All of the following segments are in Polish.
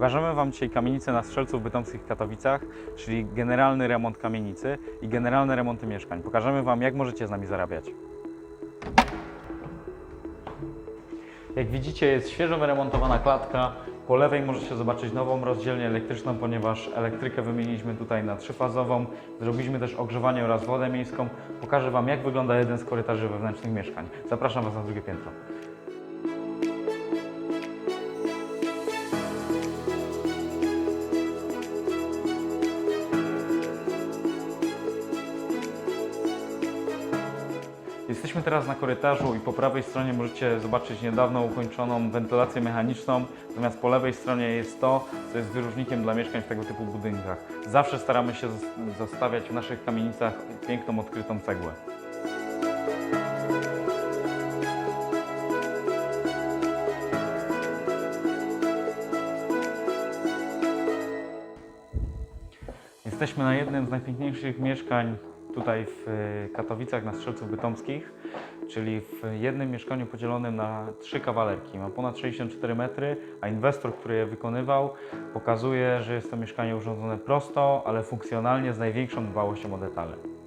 Pokażemy Wam dzisiaj kamienicę na Strzelców Bytomskich w Katowicach, czyli generalny remont kamienicy i generalne remonty mieszkań. Pokażemy Wam, jak możecie z nami zarabiać. Jak widzicie, jest świeżo wyremontowana klatka. Po lewej możecie zobaczyć nową rozdzielnię elektryczną, ponieważ elektrykę wymieniliśmy tutaj na trzyfazową. Zrobiliśmy też ogrzewanie oraz wodę miejską. Pokażę Wam, jak wygląda jeden z korytarzy wewnętrznych mieszkań. Zapraszam Was na drugie piętro. Jesteśmy teraz na korytarzu i po prawej stronie możecie zobaczyć niedawno ukończoną wentylację mechaniczną, natomiast po lewej stronie jest to, co jest wyróżnikiem dla mieszkań w tego typu budynkach. Zawsze staramy się zos- zostawiać w naszych kamienicach piękną, odkrytą cegłę. Jesteśmy na jednym z najpiękniejszych mieszkań tutaj w e, Katowicach na Strzelców Bytomskich, czyli w jednym mieszkaniu podzielonym na trzy kawalerki. Ma ponad 64 metry, a inwestor, który je wykonywał, pokazuje, że jest to mieszkanie urządzone prosto, ale funkcjonalnie z największą dbałością o detale.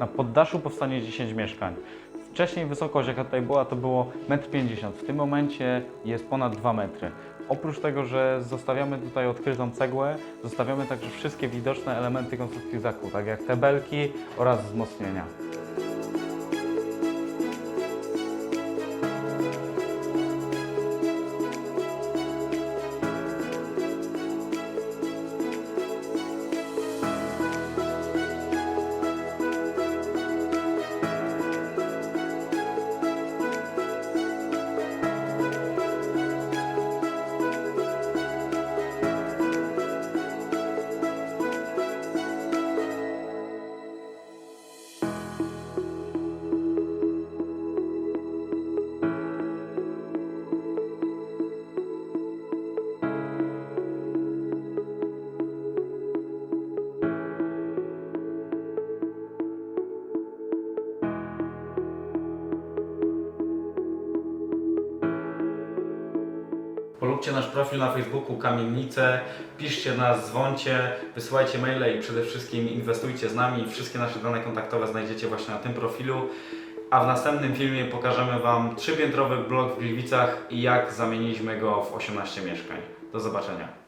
Na poddaszu powstanie 10 mieszkań. Wcześniej wysokość, jaka tutaj była, to było 1,50 m. W tym momencie jest ponad 2 metry. Oprócz tego, że zostawiamy tutaj odkrytą cegłę, zostawiamy także wszystkie widoczne elementy konstrukcji zaku, tak jak te belki oraz wzmocnienia. Polubcie nasz profil na Facebooku Kamienice, piszcie nas, dzwońcie, wysyłajcie maile i przede wszystkim inwestujcie z nami. Wszystkie nasze dane kontaktowe znajdziecie właśnie na tym profilu. A w następnym filmie pokażemy Wam trzypiętrowy blok w Gliwicach i jak zamieniliśmy go w 18 mieszkań. Do zobaczenia.